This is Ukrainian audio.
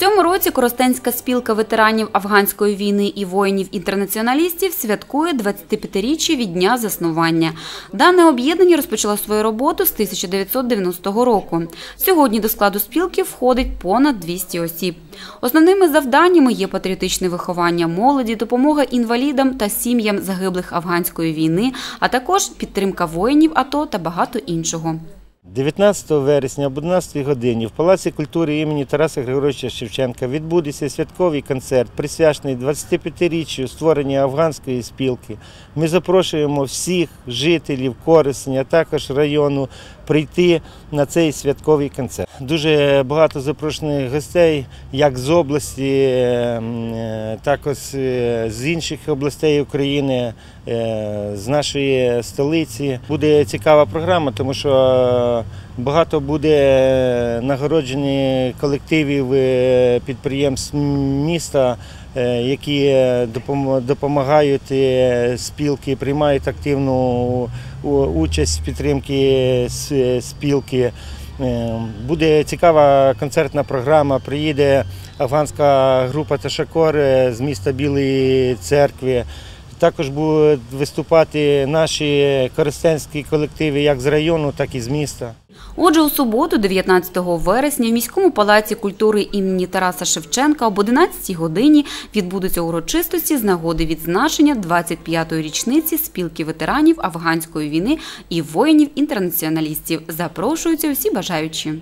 В цьому році Коростенська спілка ветеранів афганської війни і воїнів-інтернаціоналістів святкує 25-річчя від дня заснування. Дане об'єднання розпочало свою роботу з 1990 року. Сьогодні до складу спілки входить понад 200 осіб. Основними завданнями є патріотичне виховання молоді, допомога інвалідам та сім'ям загиблих афганської війни, а також підтримка воїнів АТО та багато іншого. 19 вересня об 11 годині в Палаці культури імені Тараса Григоровича Шевченка відбудеться святковий концерт, присвячений 25-річчю створення афганської спілки. Ми запрошуємо всіх жителів Корисня, а також району прийти на цей святковий концерт. Дуже багато запрошених гостей, як з області, ем, е, також е, з інших областей України, е, з нашої столиці. Буде цікава програма, тому що багато буде нагороджені колективів е, підприємств міста, е, які допомагають е, спілки, приймають активну участь в підтримці спілки. Буде цікава концертна програма. Приїде афганська група Ташакор з міста Білої церкви. Також будуть виступати наші користенські колективи як з району, так і з міста. Отже, у суботу, 19 вересня, в міському палаці культури імені Тараса Шевченка об 11 годині відбудуться урочистості з нагоди відзначення 25-ї річниці спілки ветеранів афганської війни і воїнів-інтернаціоналістів. Запрошуються усі бажаючі.